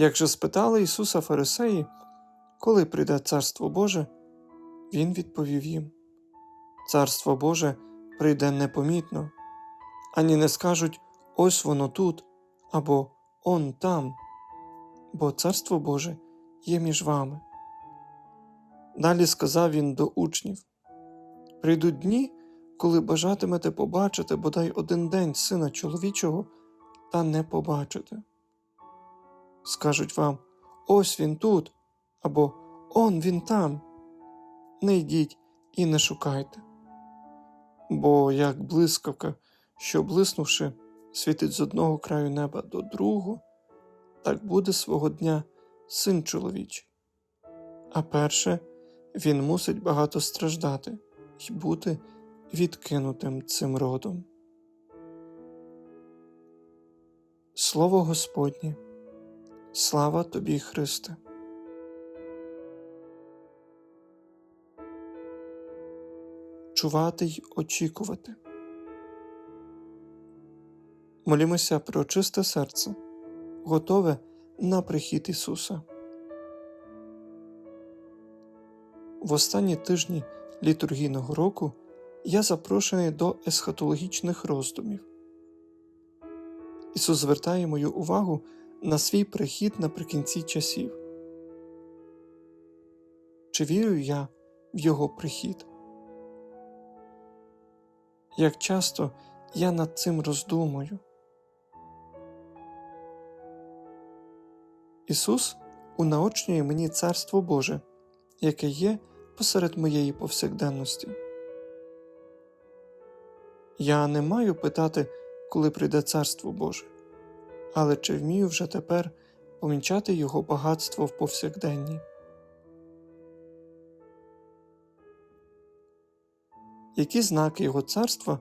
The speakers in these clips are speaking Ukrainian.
Як же спитали Ісуса Фарисеї, коли прийде Царство Боже, Він відповів їм: Царство Боже прийде непомітно, ані не скажуть ось воно тут або он там, бо Царство Боже є між вами. Далі сказав він до учнів: Прийдуть дні, коли бажатимете побачити бодай один день сина чоловічого, та не побачите. Скажуть вам ось він тут, або он він там. Не йдіть і не шукайте. Бо як блискавка, що блиснувши, світить з одного краю неба до другого, так буде свого дня син чоловічий. А перше, він мусить багато страждати й бути відкинутим цим родом. Слово Господнє, слава тобі, Христе. Чувати й очікувати. Молімося про чисте серце, готове на прихід Ісуса. В останні тижні літургійного року я запрошений до есхатологічних роздумів. Ісус звертає мою увагу на свій прихід наприкінці часів. Чи вірю я в Його прихід? Як часто я над цим роздумую? Ісус унаочнює мені Царство Боже, яке є посеред моєї повсякденності. Я не маю питати, коли прийде Царство Боже, але чи вмію вже тепер помічати Його багатство в повсякденні? Які знаки Його царства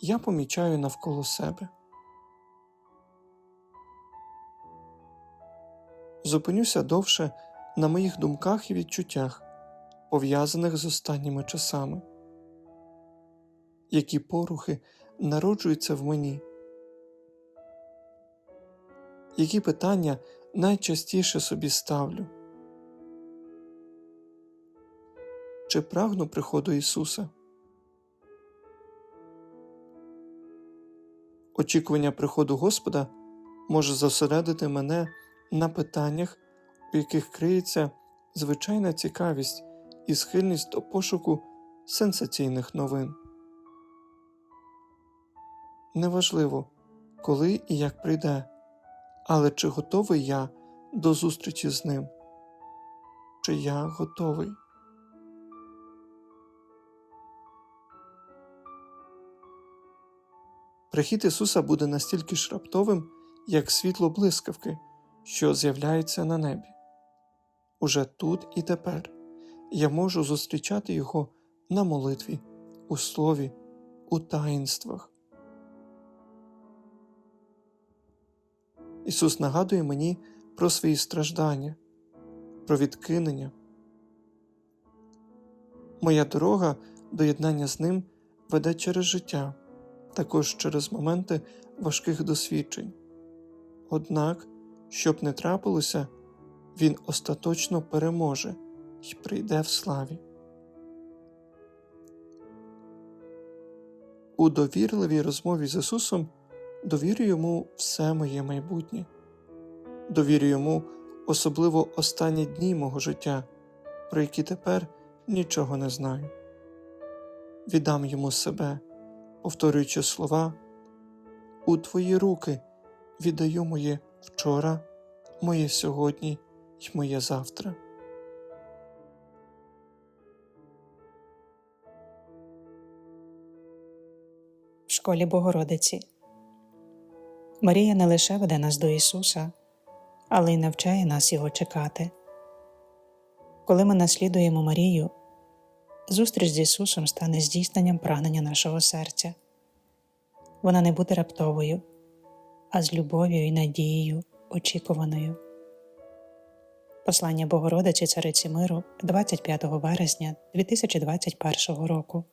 я помічаю навколо себе? Зупинюся довше на моїх думках і відчуттях, пов'язаних з останніми часами які порухи народжуються в мені, які питання найчастіше собі ставлю? Чи прагну приходу Ісуса? Очікування приходу Господа може зосередити мене на питаннях, у яких криється звичайна цікавість і схильність до пошуку сенсаційних новин. Неважливо, коли і як прийде, але чи готовий я до зустрічі з ним? Чи я готовий? Прихід Ісуса буде настільки ж раптовим, як світло блискавки, що з'являється на небі. Уже тут і тепер я можу зустрічати Його на молитві, у слові, у таїнствах. Ісус нагадує мені про свої страждання, про відкинення. Моя дорога до єднання з Ним веде через життя, також через моменти важких досвідчень. Однак, щоб не трапилося, Він остаточно переможе і прийде в славі. У довірливій розмові з Ісусом довірю йому все моє майбутнє, довірю йому особливо останні дні мого життя, про які тепер нічого не знаю. Віддам йому себе, повторюючи слова, у твої руки віддаю моє вчора, моє сьогодні й моє завтра. в школі Богородиці. Марія не лише веде нас до Ісуса, але й навчає нас Його чекати. Коли ми наслідуємо Марію, зустріч з Ісусом стане здійсненням прагнення нашого серця. Вона не буде раптовою, а з любов'ю і надією очікуваною. Послання Богородиці Цариці Миру 25 вересня 2021 року.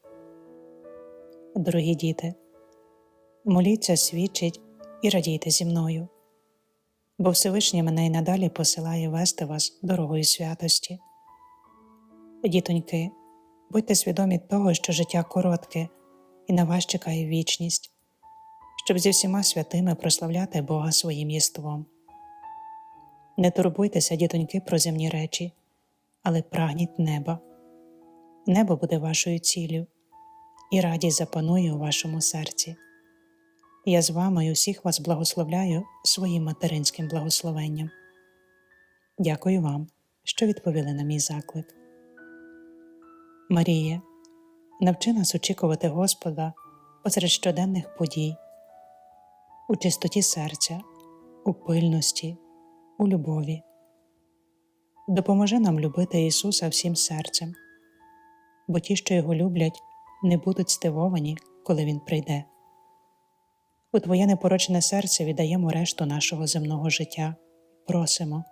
Дорогі діти, моліться, свідчить і радійте зі мною, бо Всевишній мене й надалі посилає вести вас дорогою святості. Дітоньки, будьте свідомі того, що життя коротке і на вас чекає вічність, щоб зі всіма святими прославляти Бога своїм єством. Не турбуйтеся, дітоньки, про земні речі, але прагніть неба. Небо буде вашою ціллю і радість запанує у вашому серці. Я з вами і усіх вас благословляю своїм материнським благословенням. Дякую вам, що відповіли на мій заклик. Маріє, навчи нас очікувати Господа посеред щоденних подій, у чистоті серця, у пильності, у любові. Допоможи нам любити Ісуса всім серцем, бо ті, що його люблять, не будуть здивовані, коли Він прийде. У Твоє непорочне серце віддаємо решту нашого земного життя, просимо.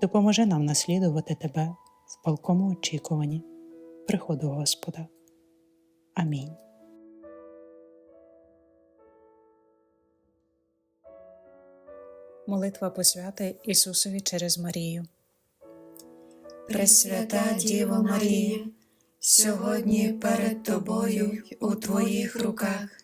Допоможи нам наслідувати Тебе в палкому очікуванні приходу Господа. Амінь. Молитва посвяти Ісусові через Марію. Пресвята Діво Марія, сьогодні перед Тобою у Твоїх руках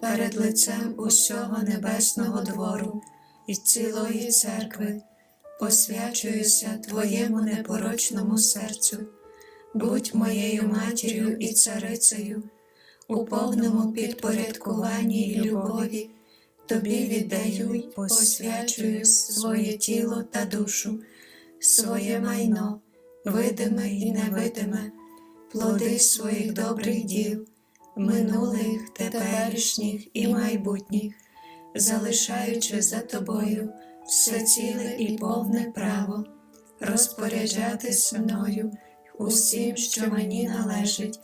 перед лицем усього небесного двору і цілої церкви посвячуюся Твоєму непорочному серцю, будь моєю матір'ю і царицею, у повному підпорядкуванні й любові. Тобі віддаю й посвячую своє тіло та душу, своє майно, видиме і невидиме, плоди своїх добрих діл, минулих, теперішніх і майбутніх, залишаючи за тобою все ціле і повне право, розпоряджатись мною усім, що мені належить,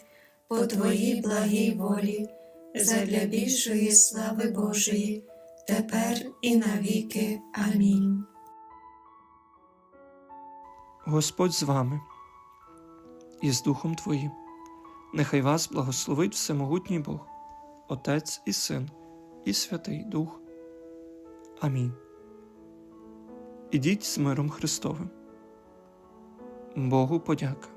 по твоїй благій волі, задля більшої слави Божої, тепер і навіки. Амінь. Господь з вами і з Духом Твоїм. Нехай вас благословить Всемогутній Бог, Отець і Син, і Святий Дух. Амінь. Ідіть з миром Христовим. Богу подяка.